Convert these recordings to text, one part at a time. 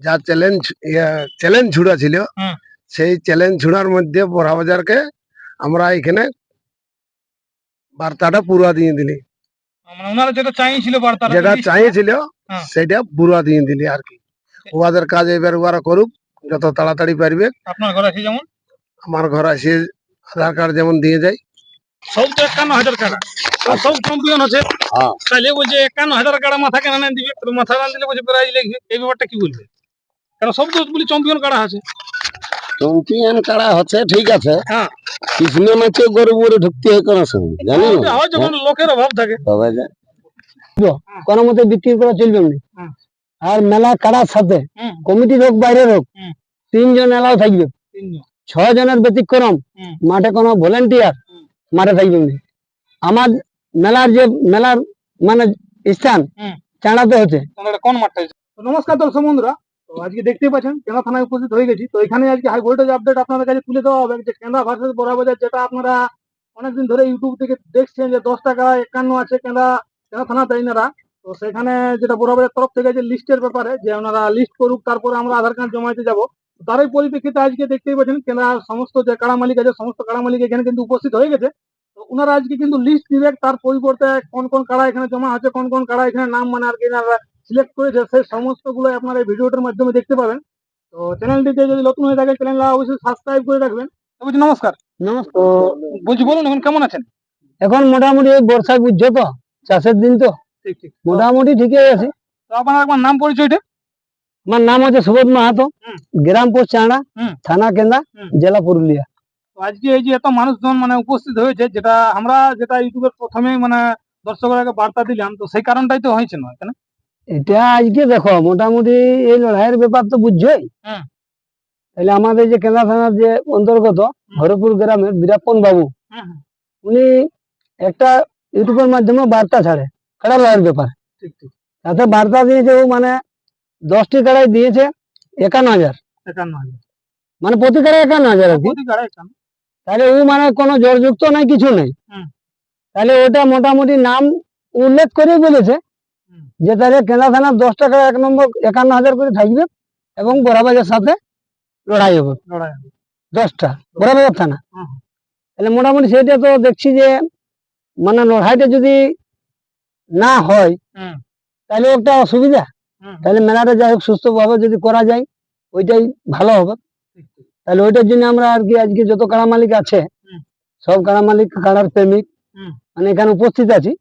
যা challenge challenge ঝুড়া ছিল সেই চ্যালেঞ্জ ঝুড়ার মধ্যে বড়া বাজারকে আমরা এখানে বার্তাটা পুরা দিয়ে দিলি। মানে যেটা চাইছিল হ্যাঁ। সেটা পুরা দিয়ে দিলি আর কি। ওদের কাজ এবার ওরা করুক যত তাড়াতাড়ি পারবে। আপনার ঘরে আছে যেমন? আমার ঘর আসে আধার কার্ড যেমন দিয়ে যায় সব তো একান্ন হাজার কার্ড। সব চ্যাম্পিয়ন আছে। হ্যাঁ। তাহলে বলছে একান্ন হাজার টাকা মাথা কেন না দিবে মাথা না দিলে বলছে প্রাইজ লিখবে। এই ব্যাপারটা কি বলবে? কারণ সব তো বলি চ্যাম্পিয়ন কারা আছে? চ্যাম্পিয়ন কারা হচ্ছে ঠিক আছে। হ্যাঁ। কৃষ্ণ গরু গরু ঢুকতে হয় কোনো সময় জানি হয় যখন লোকের অভাব থাকে। তবে যে কোনো মতে বিক্রি করা চলবে না। আর মেলা কাড়ার সাথে। কমিটির হোক বাইরের হোক তিনজন এলাও থাকবে। তিনজন। ছ জনের ব্যতিক্রম মাঠে কোনো ভলেন্টিয়ার মাঠে থাকবে আমার মেলার যে মেলার মানে স্থান। চাঁড়াতে হচ্ছে। কোন মাঠটা নমস্কার দর্শক বন্ধুরা তো আজকে দেখতে পাচ্ছেন, কেনা থানায় উপস্থিত হয়ে গেছি? তো এখানে আজকে হাই ভোল্টেজ আপডেট আপনাদের কাছে তুলে দেওয়া হবে। যে কেনা ভার্সেস বড়াবাজার যেটা আপনারা অনেকদিন ধরে ইউটিউব থেকে দেখছেন যে দশ টাকা একান্ন আছে কেনা কেনা থানা তাইনারা তো সেখানে যেটা বড়াবাজার তরফ থেকে যে লিস্টের ব্যাপারে, যে ওনারা লিস্ট করুক, তারপরে আমরা আধার কার্ড জমাইতে যাব। তারই পরিপ্রেক্ষিতে আজকে দেখতেই পাচ্ছেন কেনার সমস্ত যে কাড়া মালিক আছে, সমস্ত কাড়া মালিক এখানে কিন্তু উপস্থিত হয়ে গেছে। তো ওনারা আজকে কিন্তু লিস্ট দিবে তার পরিবর্তে কোন কোন কাড়া এখানে জমা আছে, কোন কোন কাড়া এখানে নাম মানে আর কি সিলেক্ট করেছে সেই সমস্তগুলো আপনারা এই ভিডিওটার মাধ্যমে দেখতে পাবেন। তো চ্যানেলটিতে যদি নতুন হয়ে থাকে চ্যানেলটা অবশ্যই সাবস্ক্রাইব করে রাখবেন। বলছি নমস্কার। নমস্কার। বলছি বলুন এখন কেমন আছেন? এখন মোটামুটি এই বর্ষায় বুঝছ তো চাষের দিন তো। ঠিক ঠিক। মোটামুটি ঠিকই আছে। তো আপনার একবার নাম পরিচয়টা? আমার নাম হচ্ছে সুবোধ মাহাতো। গ্রাম পোস্ট চাঁড়া থানা কেন্দা জেলা পুরুলিয়া। তো আজকে এই যে এত মানুষজন মানে উপস্থিত হয়েছে যেটা আমরা যেটা ইউটিউবের প্রথমে মানে দর্শকরা বার্তা দিলাম তো সেই কারণটাই তো হয়েছে না? এখানে এটা আজকে দেখো মোটামুটি এই লড়াইয়ের ব্যাপার তো বুঝছোই। তাহলে আমাদের যে কেন্দ্রা থানার যে অন্তর্গত হরপুর গ্রামের বীরাপ্পন বাবু হুম, হুম, উনি একটা ইউটিউবের মাধ্যমে বার্তা ছাড়ে কাড়া লড়াইয়ের ব্যাপার। তাতে বার্তা দিয়েছে ও মানে দশটি কাড়াই দিয়েছে একান্ন হাজার। একান্ন হাজার। মানে প্রতি কাড়াই একান্ন হাজার আর কি। তাহলে ও মানে কোনো জোরযুক্ত নাই কিছু নেই। তাহলে ওটা মোটামুটি নাম উল্লেখ করেই বলেছে। যে তাহলে কেনা থানা দশ টাকা এক নম্বর একান্ন হাজার করে থাকবে এবং বড়াবাজার সাথে লড়াই হবে। দশটা। বড়াবাজার থানা। তাহলে মোটামুটি সেটা তো দেখছি যে মানে লড়াইটা যদি না হয় তাহলে একটা অসুবিধা। তাহলে মেলাটা যাই হোক সুস্থভাবে যদি করা যায় ওইটাই ভালো হবে। তাহলে ওইটার জন্য আমরা আর কি আজকে যত কাড়া মালিক আছে সব কাড়া মালিক কাড়ার প্রেমিক। মানে এখানে উপস্থিত আছি।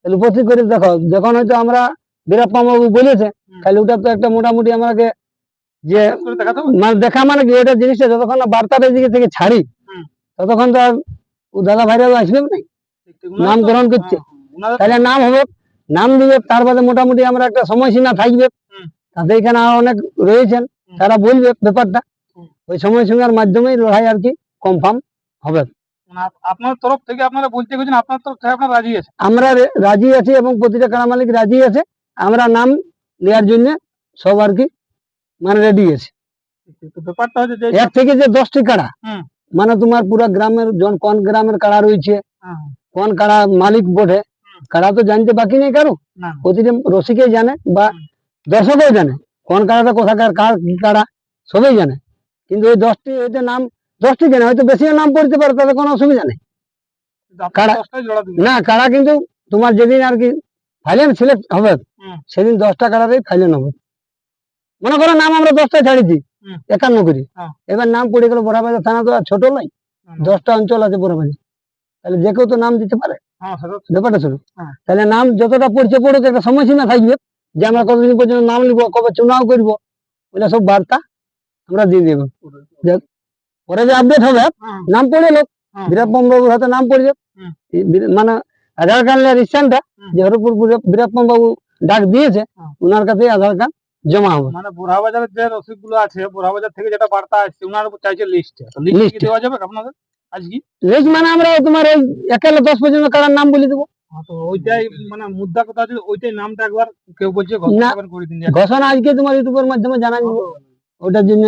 তাহলে উপস্থিত করে দেখো যখন হয়তো আমরা বীরাপ্পা বাবু বলেছে। তাহলে ওটা তো একটা মোটামুটি আমাকে যে? মানে দেখা মানে কি ওটা জিনিসটা যতক্ষণ না বার্তাটা এদিকে থেকে ছাড়ি ততক্ষণ তো আর ও দাদা ভাইরা আসবে না। নাম গ্রহণ করছে হ্যাঁ, হ্যাঁ, তাহলে নাম হবে নাম দিবে তার বাদে মোটামুটি আমরা একটা সময়সীমা থাকবে। তাতে এখানে আরও অনেক রয়েছেন তারা বলবে ব্যাপারটা। ওই সময়সীমার মাধ্যমেই লড়াই আর কি কনফার্ম হবে আপনার তরফ থেকে আপনারা বলতে গেছেন আপনার তরফ থেকে আপনারা রাজি আছে আমরা রাজি আছি এবং প্রতিটা কাড়া মালিক রাজি আছে। আমরা নাম নেওয়ার জন্য সব আর কি মানে রেডি আছে। ব্যাপারটা হচ্ছে যে এক থেকে যে দশটি কাড়া মানে তোমার পুরো গ্রামের জন কোন গ্রামের কাড়া রয়েছে কোন কাড়া মালিক বটে। কাড়া তো জানতে বাকি নেই কারও। প্রতিটা রসিকেই জানে বা। দর্শকও জানে কোন কাড়াটা কোথাকার কার কি কাড়া সবাই জানে। কিন্তু ওই দশটি হয়তো নাম দশটি জানে হয়তো বেশিও নাম পড়তে পারে তাতে কোনো অসুবিধা নেই। না কাড়া কিন্তু তোমার যেদিন আর কি ফাইনাল সিলেক্ট হবে সেদিন দশটা কাড়াতেই ফাইনাল হবে। মনে করো নাম আমরা দশটা ছাড়িছি। একান্ন করি। হ্যাঁ। এবার নাম পড়ে গেল বড়াবাজার থানা তো আর ছোট হুম। দশটা অঞ্চল আছে বড়াবাজার। তাহলে যে কেউ তো নাম দিতে পারে। হ্যাঁ ব্যাপারটা শুরু হ্যাঁ। তাহলে নাম যতটা পড়ছে পড়ুক একটা সময়সীমা থাকবে যে আমরা কতদিন পর্যন্ত নাম নিব কবে চুনাও করব ওইটা সব বার্তা আমরা দিয়ে দেবো। পরে যে আপডেট হবে হ্যাঁ, নাম পড়ে লোক হ্যাঁ, বীরাপ্পন বাবুর হাতে নাম পড়ে যাবে বীর- মানে আধার কার্ডের রিসেন্টটা যে হরপুর বীরাপ্পন বাবু ডাক দিয়েছে হ্যাঁ। ওনার কাছে আধার কার্ড জমা হবে। মানে বুড়া বাজারের যে রসিদগুলো আছে বুড়া বাজার থেকে যেটা বার্তা আসছে ওনার চাইছে লিস্ট লিস্ট দেওয়া যাবে আপনাদের আজকে? লিস্ট মানে আমরা তোমার ওই একালে দশ পর্যন্ত কারার নাম বলে দেবো। হ্যাঁ, ওইটাই মানে মুদ্রা কথা ওইটাই নামটা একবার কেউ বলছে ঘোষণা করে করে দিন ঘোষণা আজকে তোমার ইউটিউবের মাধ্যমে জানা ওটার জন্য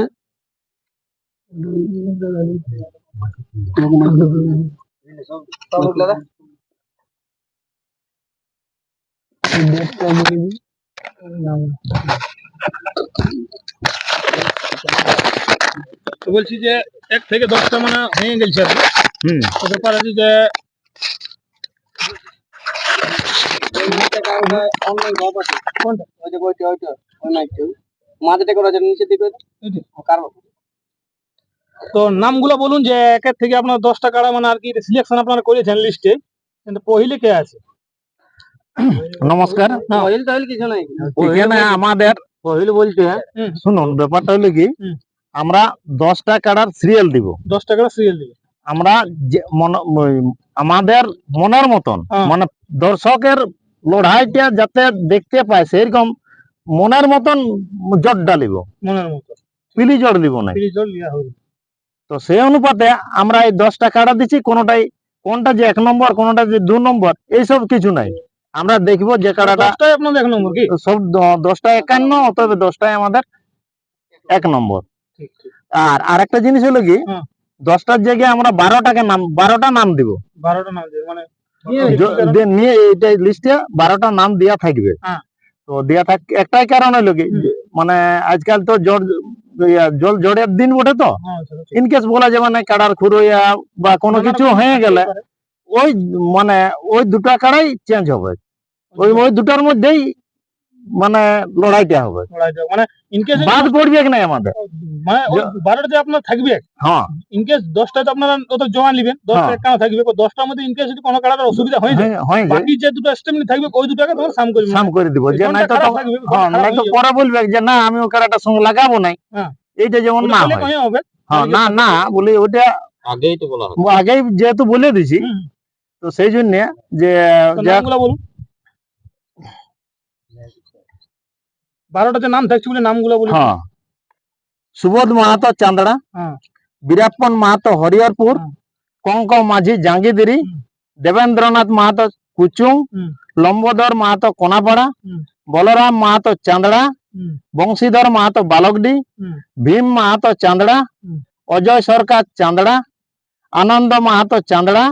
বলছি যে এক থেকে দশটা মানে হয়ে গেছে আর। হুম। তো ব্যাপার আছে যে তো নামগুলো বলুন যে একের থেকে আপনার দশটা কারা মানে আর কি সিলেকশন আপনারা করেছেন লিস্টে কিন্তু পহিলে কে আছে? নমস্কার। হ্যাঁ। আমাদের হ্যাঁ, শুনুন ব্যাপারটা হলো কি? আমরা দশটা কাড়ার সিরিয়াল দিব। দশটা কাড়ার সিরিয়াল দিব। আমরা আমাদের মনের মতন হ্যাঁ। মানে দর্শকের লড়াইটা যাতে দেখতে পায় সেরকম মনের মতন জট ডালিব মনের মতন। পিলি জট দিব না। পিলি জট লিয়া হবে। তো সেই অনুপাতে আমরা এই দশটা কাড়া দিচ্ছি কোনোটাই কোনটা যে এক নম্বর কোনটা যে দু নম্বর এইসব কিছু নাই। আমরা দেখব যে কাড়াটা আপনাদের এক নম্বর কি? সব দশটা একান্ন অতএব দশটাই আমাদের এক নম্বর। আর আরেকটা জিনিস হলো কি? হ্যাঁ। দশটার জায়গায় আমরা বারোটাকে নাম বারোটা নাম দিব। বারোটা নাম দিবে মানে নিয়ে এইটা লিস্টে বারোটা নাম দেওয়া থাকবে। হ্যাঁ। তো দেওয়া থাক একটাই কারণ হলো কি? মানে আজকাল তো ইয়া, জল জড়ের দিন বটে তো? হ্যাঁ, ইনকেস বলা যাবে না কাড়ার খুরোয়া বা কোনো কিছু হয়ে গেলে ওই মানে ওই দুটা কাড়াই চেঞ্জ হবে। ওই ওই দুটার মধ্যেই মানে লড়াইটা হবে। মানে ইনকেস বাদ পড়বে কি আমাদের? মানে বারোটাতে আপনার থাকবে। হ্যাঁ। ইনকেস দশটাতে আপনারা ওদের জমা নেবেন দশটা হ্যাঁ। একান্ন থাকবে। দশটার মধ্যে ইনকেস যদি কোনো কারণে অসুবিধা হয়ে যায় বাকি যে দুটো স্টেমনি থাকবে ওই দুটাকে সাম করবে সাম করে দিব। যে তো হ্যাঁ তো পরে বলবে যে না আমি ও কারাটার সঙ্গে লাগাবো নাই। হ্যাঁ। এইটা যেমন না হবে। হ্যাঁ না না বলি ওটা আগেই তো বলা আগেই যেহেতু বলে দিছি তো সেই জন্য যে তো যা- নাম থাকছে বলে নামগুলো বলুন হ্যাঁ। সুবোধ মাহাতো চান্দড়া হ্যাঁ। বীরাপ্পন মাহাতো হরিহরপুর হুম। কঙ্ক মাঝি জাঙ্গিদিরি দেবেন্দ্রনাথ মাহাতো কুচুং। লম্বোদর মাহাতো কোনাপাড়া বলরাম মাহাতো চান্দড়া বংশীধর মাহাতো বালকডি ভীম মাহাতো চান্দড়া অজয় সরকার চান্দড়া আনন্দ মাহাতো চান্দড়া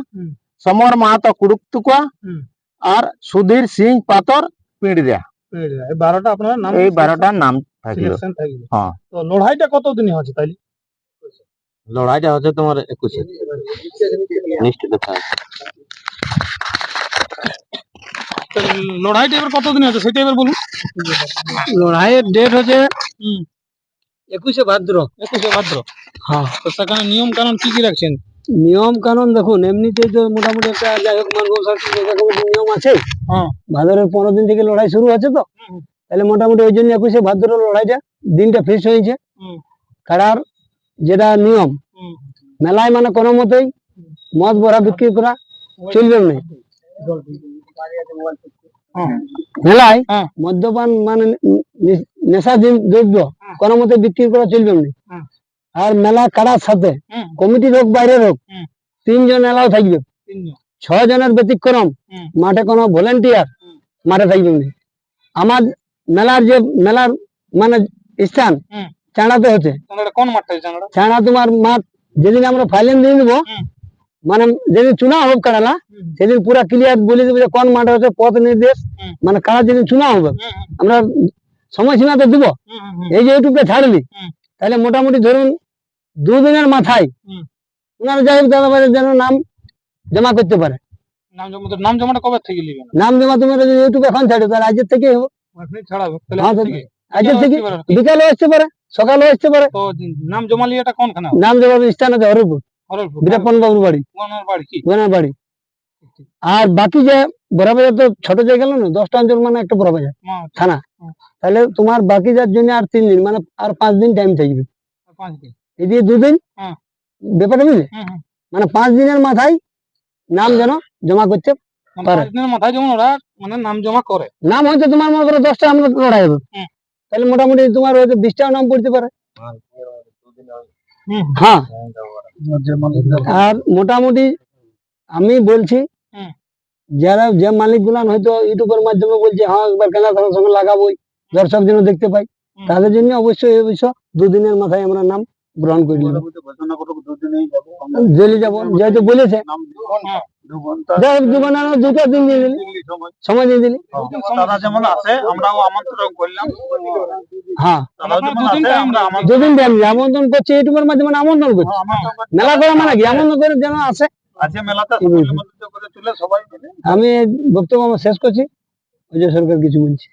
সমর মাহাতো কুড়ুকতুকা আর সুধীর সিং পাতর পিঁড়িয়া। এই বারোটা আপনার নাম এই বারোটার নাম থাকল। হ্যাঁ। তো লড়াইটা কত দিনে হচ্ছে তাইলে? লড়াইটা হচ্ছে তোমার একুশে। নিশ্চিত লড়াইটা এবার কত দিনে হচ্ছে সেটা এবার বলুন। লড়াইয়ের ডেট হচ্ছে। একুশে ভাদ্র। একুশে ভাদ্র। হ্যাঁ। তো সেখানে নিয়ম কানুন কি কি রাখছেন? নিয়ম কানুন দেখুন এমনিতে তো মোটামুটি একটা যাই হোক মানব নিয়ম আছে হ্যাঁ। ভাদরের পনেরো দিন থেকে লড়াই শুরু হচ্ছে তো তাহলে মোটামুটি ওই জন্য একুশে ভাদ্র লড়াইটা দিনটা ফিক্স হয়েছে। কারার যেটা নিয়ম মেলায় মানে কোনো মতেই মদ বড়া বিক্রি করা চলবে না হ্যাঁ। মেলায় হ্যাঁ। মদ্যপান মানে নেশা দ্রব্য। কোনো মতে বিক্রি করা চলবে না। আর মেলা কারার সাথে? হুম। কমিটির হোক বাইরের হোক তিনজন এলাও থাকবে। ছয় জনের ব্যতিক্রম। মাঠে কোনো ভলেন্টিয়ার মাঠে থাকবে আমার মেলার যে মেলার মানে স্থান চাঁড়াতে হচ্ছে। চাঁড়া তোমার মাঠ যেদিন আমরা ফাইলেন দিয়ে দেবো মানে যেদিন চুনা হোক কাড়ালা সেদিন পুরা ক্লিয়ার বলে দেবো যে কোন মাঠে হচ্ছে পথ নির্দেশ মানে কারা যেদিন চুনা হবে। আমরা সময়সীমা তো দিব। এই যে ইউটিউবে ছাড়লি। তাহলে মোটামুটি ধরুন দুদিনের মাথায়। ওনারা যাই হোক দাদাবাজের যেন নাম জমা করতে পারে। নাম জমা নাম জমাটা কবে থেকে লিবেন নাম জমা তুমি যদি ইউটিউবে এখন ছাড়ো তাহলে আজের থেকে ছাড়াবে হ্যাঁ? আজের থেকে। বিকালে আসতে পারে। সকালে আসতে পারে। তো নাম জমা লিয়েটা কোনখানে হবে? নাম জমা স্থান আছে হরিপুর। বীরাপ্পন বাবুর বাড়ি। ওনার বাড়ি কি? ওনার বাড়ি। আর বাকি যে বড় বাজার তো ছোট জায়গা গেল না দশটা অঞ্চল মানে একটা বড় বাজার থানা। তাহলে তোমার বাকি যার জন্য আর তিন দিন মানে আর পাঁচ দিন টাইম থাকবে। পাঁচ দিন। দুদিন হ্যাঁ। ব্যাপারটা বুঝলে? হুম, হুম। মানে পাঁচ দিনের মাথায় নাম যেন জমা করতে মানে পারে। মাথায় যেমন ওরা মানে নাম জমা করে। নাম হয়তো তোমার মনে করো দশটা আমরা লড়াই হবে তাহলে মোটামুটি তোমার হয়তো বিশটাও নাম পড়তে পারে। হ্যাঁ। আর মোটামুটি আমি বলছি যারা যে মালিক গুলান হয়তো ইউটিউবের মাধ্যমে বলছে হ্যাঁ একবার কেনা সঙ্গে লাগাবোই দর্শক যেন দেখতে পাই। তাদের জন্য অবশ্যই এই বিষয় দুদিনের মাথায় আমরা নাম গ্রহণ করে নেব জেলে যাব যেহেতু বলেছে। যাই হোক দোকানে আনো, দুটো দিন দিয়ে দিলি। সময়। দিয়ে দিলি। তারা যেমন আছে আমরাও আমন্ত্রণ করলাম। হ্যাঁ। আছে আমরা আমন্ত্রণ দুদিন করছি ইউটিউবের মাধ্যমে আমন্ত্রণ করছি। মেলা করে মানে কি? আমন্ত্রণ করে যেন আসে। আছে মেলাতে করে তুলে সবাই মিলে। আমি বক্তব্য আমার শেষ করছি। অজয় সরকার কিছু বলছি।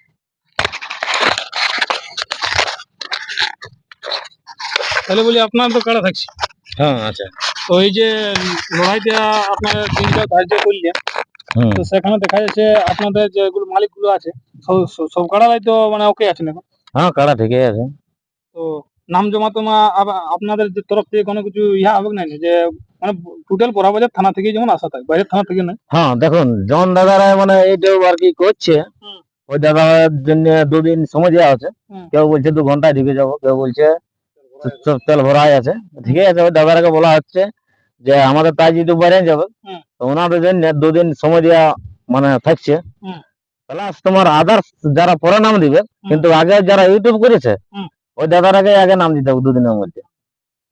তাহলে বলি আপনার তো কারা থাকছে। হ্যাঁ আচ্ছা। এই যে লড়াইটা আপনারা দিনটা ধার্য করলেন তো সেখানে দেখা যাচ্ছে আপনাদের যেগুলো মালিকগুলো আছে সব- সব তো মানে ওকে আছেন এখন। হ্যাঁ কাড়া ঠিকই আছে। তো নাম জমা তোমা আপনাদের যে তরফ থেকে কোনো কিছু ইহা হবে না যে মানে টোটাল পোড়াবাজার থানা থেকে যেমন আসা থাকে বাইরের থানা থেকে নয়। হ্যাঁ দেখুন জন দাদারা মানে এইটাও আর কি করছে ওই দাদার জন্য দুদিন সময় দেওয়া আছে। কেউ বলছে দু ঘন্টায় ঢুকে যাব কেউ বলছে তেল ভরাই আছে। ঠিক আছে ওই দাদারাকে বলা হচ্ছে যে আমাদের তাই যদি বাইরে যাবে তো ওনাদের জন্য দুদিন সময় দেওয়া মানে থাকছে। প্লাস তোমার আদার্স যারা পরে নাম দিবে কিন্তু আগে যারা ইউটিউব করেছে ওই দাদারাকে আগে নাম দিতে হবে দুদিনের মধ্যে।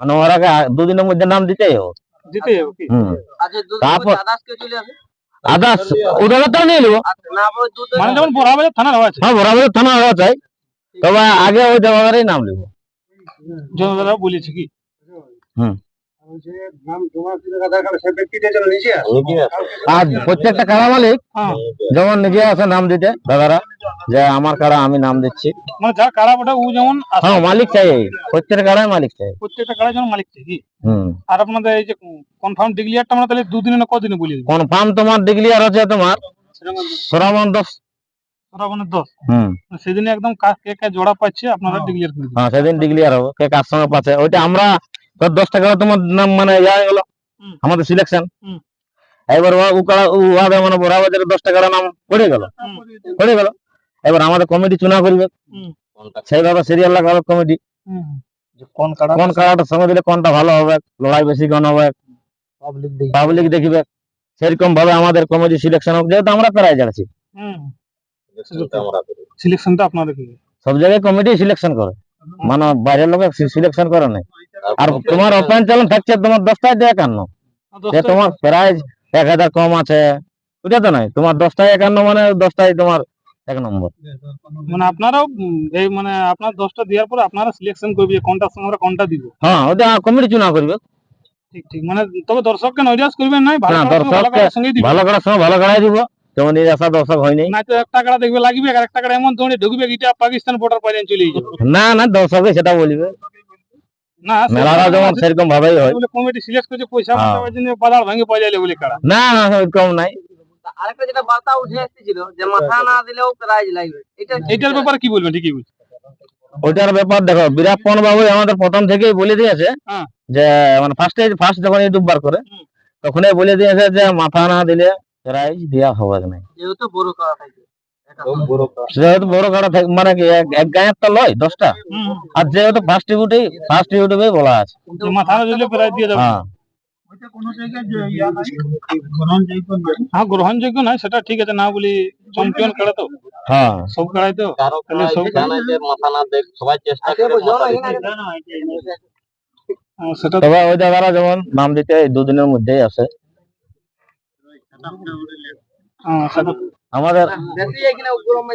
মানে ওরাকে আ- দুদিনের মধ্যে নাম দিতেই হবে। তারপর আদার্স নিয়ে নেব। মানে যেমন হওয়া আছে। হ্যাঁ বরাবর থানা হওয়া চাই। তবে আগে ওই জায়গারই নাম নেব। জনতারা বলেছে কি? আর প্রত্যেকটা মালিক হ্যাঁ। যেমন নিজে আছে নাম দিতে দাদারা যে আমার আমি নাম দিচ্ছি। মানে কারা ওটা ও যেমন হ্যাঁ মালিক চাই। প্রত্যেকটা মালিক চাই। প্রত্যেকটা যেমন মালিক হুম। আর আপনাদের এই যে কনফার্ম ডিগ্লিয়ারটা আমরা তাহলে দুদিনে না কদিনে বলে কনফার্ম তোমার ডিগ্লিয়ার আছে তোমার দশ শ্রাবণের দশ হুম। একদম কে কে জোড়া পাচ্ছে আপনারা ডিগ্লিয়ার করে হ্যাঁ সেদিন ডিগ্লিয়ার হবে কে কার সঙ্গে পাচ্ছে। ওইটা আমরা দশ টাকা তোমার নাম মানে ইয়া আমাদের সিলেকশন এবার ও- ও কাড়া ও ওয়াদে মানে বড় বাজারে দশ টাকার নাম পড়ে গেল। পড়ে গেল। এবার আমাদের কমিটি চুনা করবে। হুম। সেইভাবে সিরিয়াল লাগাবে কমিটি কোন কাড়াটার সঙ্গে দিলে কোনটা ভালো হবে লড়াই বেশি কোন হবে। পাবলিক পাবলিক দেখবে। সেরকম ভাবে আমাদের কমিটি সিলেকশন হোক যেহেতু আমরা প্রায় যাচ্ছি হুম। সিলেকশনটা আপনাদের কি সব জায়গায় কমিটি সিলেকশন করে। মানে বাইরের লোক সিলেকশন করে নাই। আর তোমার ওপেন চ্যালেঞ্জ থাকছে তোমার দশটায় দিয়ে একান্ন। তোমার প্রাইজ এক হাজার কম আছে। ওটা তো নাই। তোমার দশটায় একান্ন মানে দশটায় তোমার এক নম্বর। মানে আপনারাও এই মানে আপনার দশটা দেওয়ার পরে আপনারা সিলেকশন করবে যে কোনটার সঙ্গে আমরা কোনটা দিব। হ্যাঁ ওটা কমিটি চুনা করবে। ঠিক ঠিক। মানে তবে দর্শককে করবেন ভালো না, ভালো দর্শককে- কারার সঙ্গেই দিবেন ভালো করার সময় ভালো করাই দিব। যেমন এই আশা দর্শক হয়নি না তো কারা দেখবে লাগবে আর কারা এমন দৌড়ে ঢুকবে এটা পাকিস্তান বর্ডার পাইলেন চলে যাবে না না দর্শকে সেটা বলবে। না মেলাটা যেমন সেরকম ভাবেই হয়। কমিটি সিলেক্ট করছে পয়সা হ্যাঁ। জন্য বাজার ভাঙে পাইলে বলে কারা না না ওইরকম নাই। আরেকটা যেটা বার্তা উঠে এসেছিল যে মাথা না দিলেও প্রাইজ লাগবে। এটা ব্যাপারে কি বলবেন ঠিকই বলছেন। ওইটার ব্যাপার দেখো বীরাপ্পন বাবু আমাদের প্রথম থেকেই বলে দিয়েছে হ্যাঁ। যে মানে ফার্স্টে ফার্স্ট যখন ইউটিউব বার করে তখনই বলে দিয়েছে যে মাথা না দিলে প্রাইজ দেওয়া হবে না যেহেতু বড় করা থাকে যেহেতু বড় কাটা থাক- মানে এক- এক গায়ের তো লয় দশটা। আর যেহেতু ফার্স্ট ইউটিউবে ফার্স্ট ইউটিউবে বলা আছে। মাথা প্রায় দিয়ে হ্যাঁ। হ্যাঁ গ্রহণযোগ্য নয় সেটা ঠিক আছে না বলি চ্যাম্পিয়ন খেলা তো। হ্যাঁ। সব তো। সব মাথা না দেখ সবাই চেষ্টা হ্যাঁ, সেটা তবে ওই দাদারা যেমন নাম দিতে দুদিনের মধ্যেই আছে। হ্যাঁ, আমাদের গরম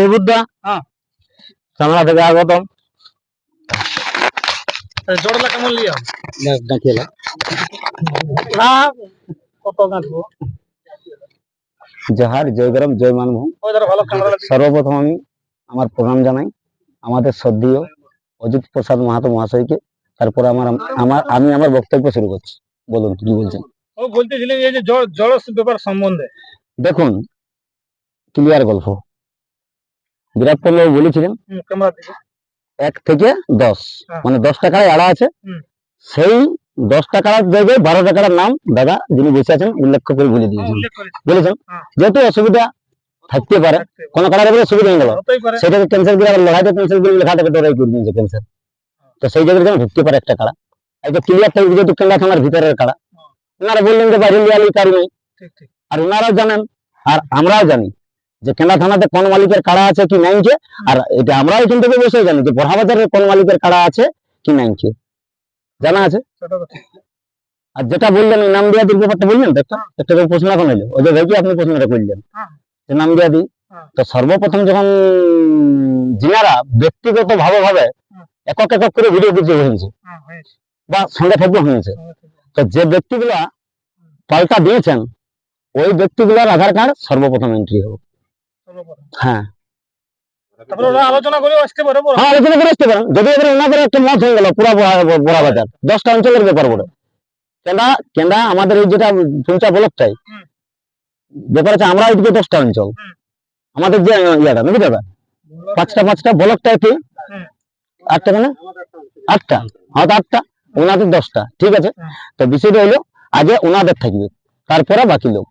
নিবুদ্ধা। হ্যাঁ। থেকে আগতম। জোড়লা কেমন লিয়া? না। কত গাঁথবো জহার জয়গ্রাম জয় মানভূম ভালো ক্যামেরা লাগছে। সর্বপ্রথম আমি আমার প্রণাম জানাই। আমাদের শ্রদ্ধেয় অজিত প্রসাদ মাহাতো মহাশয়কে। তারপরে আমার আমার আমি আমার বক্তব্য শুরু করছি। বলুন কি বলছেন? ও বলতেছিলেন এই যে জড় ব্যাপার সম্বন্ধে। দেখুন ক্লিয়ার গল্প। বিরাট পল্লব বলেছিলেন এক থেকে দশ। হ্যাঁ। মানে দশ টাকায় আড়া আছে। সেই দশ টাকার জায়গায় বারো টাকার নাম দাদা যিনি বসে আছেন উল্লেখ করে বলে দিয়েছেন। বলেছেন হ্যাঁ। যেহেতু অসুবিধা থাকতে পারে। কোনো কারণে বলে সুবিধা হয়ে গেল সেটাকে ক্যান্সেল করে আবার লড়াইতে ক্যান্সেল করে লেখা থেকে ডরাই করে দিয়েছে ক্যান্সেল তো সেই জায়গায় যেন ঢুকতে পারে একটা কাড়া। একটা ক্লিয়ার থাকবে যেহেতু কেন্দ্রা থানার ভিতরের কাড়া। ওনারা বললেন যে বাইরে ঠিক ঠিক। আর ওনারাও জানেন আর আমরাও জানি যে কেন্দ্রা থানাতে কোন মালিকের কাড়া আছে কি নাইছে আর এটা আমরাও এখান থেকে বসে জানি যে বড়াবাজারে কোন মালিকের কাড়া আছে কি নাইছে জানা আছে? তো আর যেটা বললেন নাম দিয়া দির ব্যাপারটা বললেন তো একটা? প্রশ্ন এখন এলো। ওই যে ভেবে আপনি প্রশ্নটা করলেন? হ্যাঁ। যে নাম দিয়া দিই হ্যাঁ। তো সর্বপ্রথম যখন জিনারা ব্যক্তিগত ভাবে ভাবে একক একক করে ভিডিও দিতে হয়েছে হ্যাঁ, বা সঙ্গে থাকতে হয়েছে। তো যে ব্যক্তিগুলা পাল্টা দিয়েছেন ওই ব্যক্তিগুলার আধার কার্ড সর্বপ্রথম এন্ট্রি হবে সর্বপ্রথম। হ্যাঁ। আলোচনা করে আসতে পারে বড়। হ্যাঁ আলোচনা করে আসতে পারেন। যদি এবারে ওনাদের একটা মত হয়ে গেল পুরা বড়- বড় বাজার দশটা অঞ্চলের ব্যাপার বলে আমাদের এই যেটা পুঞ্চা ব্লকটাই। ব্যাপার আমরা এদিকে দশটা অঞ্চল। আমাদের যে ইয়াটা নাকি দাদা? পাঁচটা পাঁচটা ব্লকটা আটটা মানে? আটটা। হয়তো আটটা ওনাদের দশটা। ঠিক আছে। তো বিষয়টা হলো আগে ওনাদের থাকবে তারপরে বাকি লোক।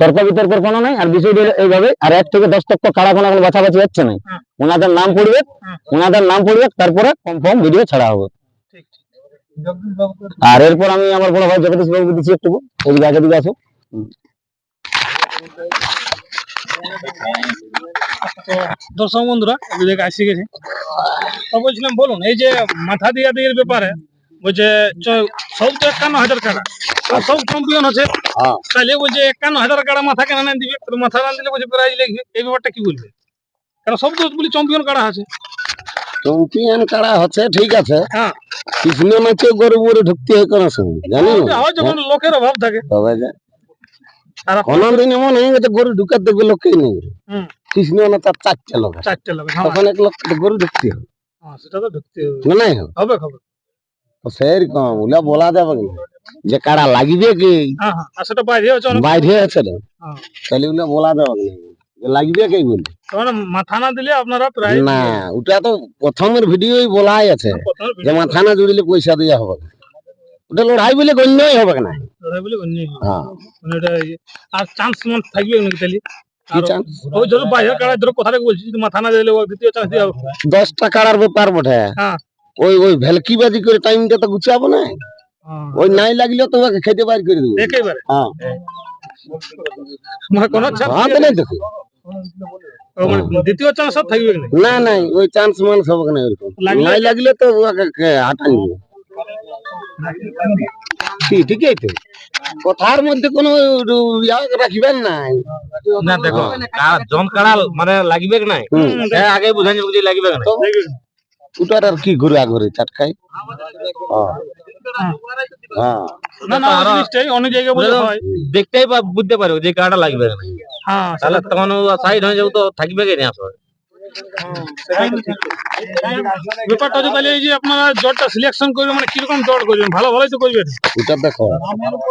তর্ক বিতর্কের কোনো নাই আর বিষয়টা এইভাবে আর এক থেকে দশ তক কারা কোনো কোনো বাছাবাছি হচ্ছে না ওনাদের নাম পড়বে ওনাদের নাম পড়বে তারপরে কনফার্ম ভিডিও ছাড়া হবে। আর এরপর আমি আমার বড় ভাই জগদীশ বাবুকে দিচ্ছি একটু। এদিকে আগে দিকে আসো। দর্শক বন্ধুরা এদিকে আসি গেছে। বলছিলাম বলুন এই যে মাথা দিয়া দিয়ের ব্যাপারে বলছে চ- সব তো একান্ন হাজার কাড়া। সব চ্যাম্পিয়ন আছে। হ্যাঁ। তাহলে বলছে একান্ন হাজার কাড়া মাথা কেন না দিবে মাথা না দিলে বলছে প্রাইজ লিখবে এই ব্যাপারটা কি বলবে? কারণ সব তো বলি চ্যাম্পিয়ন কাড়া আছে। চ্যাম্পিয়ন কাড়া হচ্ছে ঠিক আছে। হ্যাঁ। কৃষ্ণ নাচে গরু গরু ঢুকতে হয় কোনো সময় জানি হয় যখন লোকের অভাব থাকে। তবে যে আর আপনার কোনদিন এমন হয়ে গেছে গরু ঢুকার লোকই নেই। কৃষ্ণ না তার চারটে লোক চারটে লোক হ্যাঁ, তখন এক লোক গরু ঢুকতে হবে হ্যাঁ, সেটা তো ঢুকতে হবে। হবে হবে। সেরকম ওগুলা বলা যাবে না যে লাগবে কি? হ্যাঁ হ্যাঁ সেটা বাইরে আছে না হ্যাঁ। তাহলে বলা যাবে লাগবে কি বলে? মাথা না দিলে আপনারা প্রাইজ না ওটা তো প্রথমের ভিডিওই বলাই আছে। যে মাথা না জুড়িলে পয়সা দেওয়া হবে না। ওটা লড়াই বলে গণ্যই হবে না। লড়াই বলে গণ্য হ্যাঁ। এটা। আর চান্স মান থাকবে নাকি তাহলে। দশটা কাড়ার ব্যাপার বটে। ওই ওই ভেলকিবাজি করে টাইমটা তো গুছাবো না। হ্যাঁ। ওই নাই লাগলেও তোমাকে খেতে বাইর করে দেবো। একেবারে। হ্যাঁ। মানে কোনো হ্যাঁ দেখো। মানে দ্বিতীয় চান্স আর থাকবে না না নাই ওই চান্স না ওরকম। নাই লাগলে তো হাঁটা নিবে। ঠিকই তো। কথার মধ্যে কোনো ইয়া রাখিবেন নাই। না দেখো জন কাড়া মানে লাগবে কি নাই হ্যাঁ আগে বুঝাই লাগবে নাই? ওটার আর কি ঘুরে ঘুরে চাটকাই হ্যাঁ। হয়। দেখতেই বা বুঝতে পারো যে কাড়া লাগবে। হ্যাঁ তাহলে তখন সাইড হয়ে যাবে তো থাকবে কি না আসলে সেটাই তো ঠিক। ব্যাপারটা হচ্ছে তাহলে এই যে আপনারা জটটা সিলেকশন করবে মানে কীরকম জট করবেন? ভালো ভালোই তো করবেন। ওটা দেখো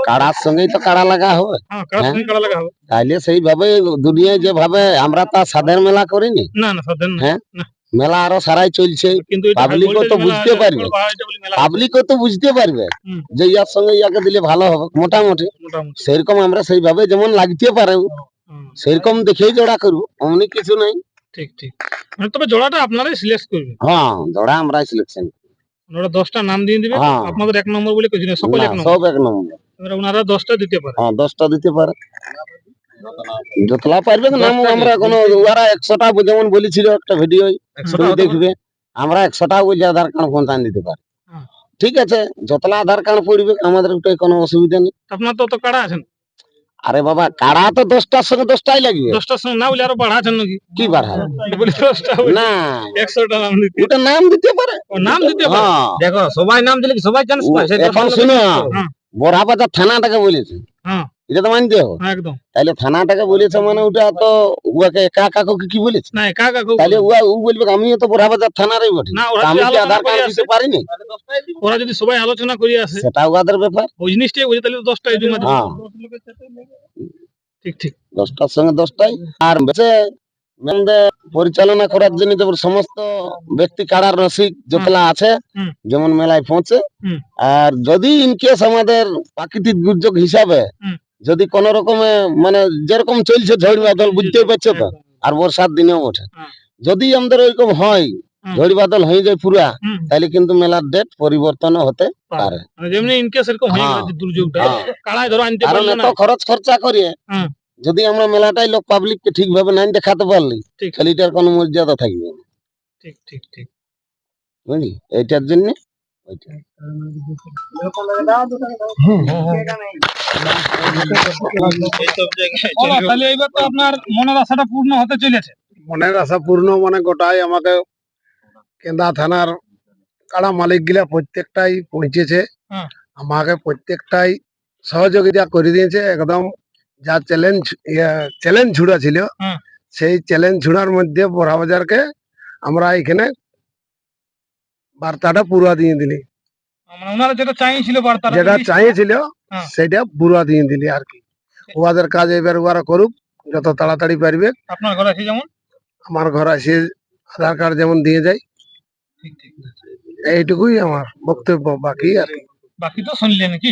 কাড়ার সঙ্গেই তো কাড়া লাগা হবে। হ্যাঁ সেইভাবে দুনিয়ায় যেভাবে আমরা তো আর সাধারণ মেলা করিনি? না না সাধারণ হ্যাঁ? মেলা আরও সারাই চলছে। কিন্তু এটা Public ও তো বুঝতে পারবে। পাবলিকও তো বুঝতে পারবে যে ইয়ার সঙ্গে ইয়াকে দিলে ভালো হবে মোটামুটি। সেরকম আমরা সেইভাবে যেমন লাগতে পারে সেরকম দেখেই জোড়া করব অমনি কিছু নাই। ঠিক ঠিক। মানে তবে জোড়াটা আপনারাই সিলেক্ট করবেন। হ্যাঁ জোড়া আমরা সিলেকশন ওনারা দশটা নাম দিয়ে দিবে হ্যাঁ। আপনাদের এক নম্বর বলে কিছু নেই সকল এক নম্বর। সব এক নম্বর। ওনারা দশটা দিতে পারে। হ্যাঁ দশটা দিতে পারে। যতলা পারবে নাম আমরা কোনো ওরা একশোটা যেমন বলেছিল একটা ভিডিও দেখবে আমরা একশোটা যে আধার কার্ড পৌঁছান দিতে পারি। হ্যাঁ। ঠিক আছে যতলা আধার কার্ড পড়বে আমাদের ওটাই কোনো অসুবিধা নেই। আপনার তো কাড়া আছেন। আরে বাবা কাড়া তো দশটার সঙ্গে দশটাই লাগবে। দশটার সঙ্গে না বলে আরও বাড়াছেন নাকি? কি বাড়াবে দশটা না। একশোটা নাম দিতে। ওটা নাম দিতে পারে। নাম দিতে পারে? হ্যাঁ। দেখো সবাই নাম দিলে কি সবাই চান্স পায় এখন শুনো হ্যাঁ। বড়া বাজার থানাটাকে বলেছে। হ্যাঁ। এটা তো মানতে হবে। হ্যাঁ, একদম। তাইলে থানাটাকে বলেছে মানে ওটা তো উয়াকে একা কাউকে কি বলেছে? না একা কেউ তাহলে উয়া ও বলবে আমিও তো বড়া থানারই বটে। না ওরা যদি আমি কি আধার কার্ড দিতে পারিনি? ওরা যদি সবাই আলোচনা করে আসে সেটা ওদের ব্যাপার। ওই জিনিসটাই বুঝে তাহলে তো দশটাই জমা হ্যাঁ। ঠিক ঠিক। দশটার সঙ্গে দশটাই আর বেঁচে পরিচালনা করার জন্য যেমন সমস্ত ব্যক্তি কাড়ার রসিক যতলা আছে যেমন মেলায় পৌঁছে। আর যদি ইনকেস আমাদের প্রাকৃতিক দুর্যোগ হিসাবে। যদি কোন রকমে মানে যেরকম চলছে ঝড় বাদল বুঝতেই পারছ তো আর বর্ষার দিনেও ওঠে হ্যাঁ। যদি আমাদের ওইরকম হয়। ঝড় বাদল হয়ে যায় পুরা। তাহলে কিন্তু মেলার ডেট পরিবর্তন হতে পারে মানে হয়ে হ্যাঁ। হ্যাঁ। কারণ এত খরচ খরচা করিয়ে যদি আমরা মেলাটাই লোক পাবলিক কে ঠিকভাবে নাই দেখাতে পারলি এটার কোনো মর্যাদা থাকবে না ঠিক ঠিক ঠিক বুঝলি এইটার জন্য আপনার মনের আশাটা পূর্ণ হতে চলেছে মনের আশা পূর্ণ মানে গোটাই আমাকে কেন্দা থানার কাড়া মালিক গিলা প্রত্যেকটাই পৌঁছেছে। আমাকে প্রত্যেকটাই সহযোগিতা করে দিয়েছে। একদম যা চ্যালেঞ্জ চ্যালেঞ্জ ছুড়া ছিল সেই চ্যালেঞ্জ ছুড়ার মধ্যে বড়া বাজারকে আমরা এখানে বার্তাটা পুরা দিয়ে দিলি। মানে ওনারা যেটা চাইছিল বার্তাটা যেটা চাইছিল হ্যাঁ। সেটা পুরা দিয়ে দিলি আর কি। ওদের কাজ এবার ওরা করুক যত তাড়াতাড়ি পারবে। আপনার ঘরে যেমন? আমার ঘর আসে আধার কার্ড যেমন দিয়ে যায়। এইটুকুই আমার বক্তব্য বাকি আর। বাকি তো শুনলেন কি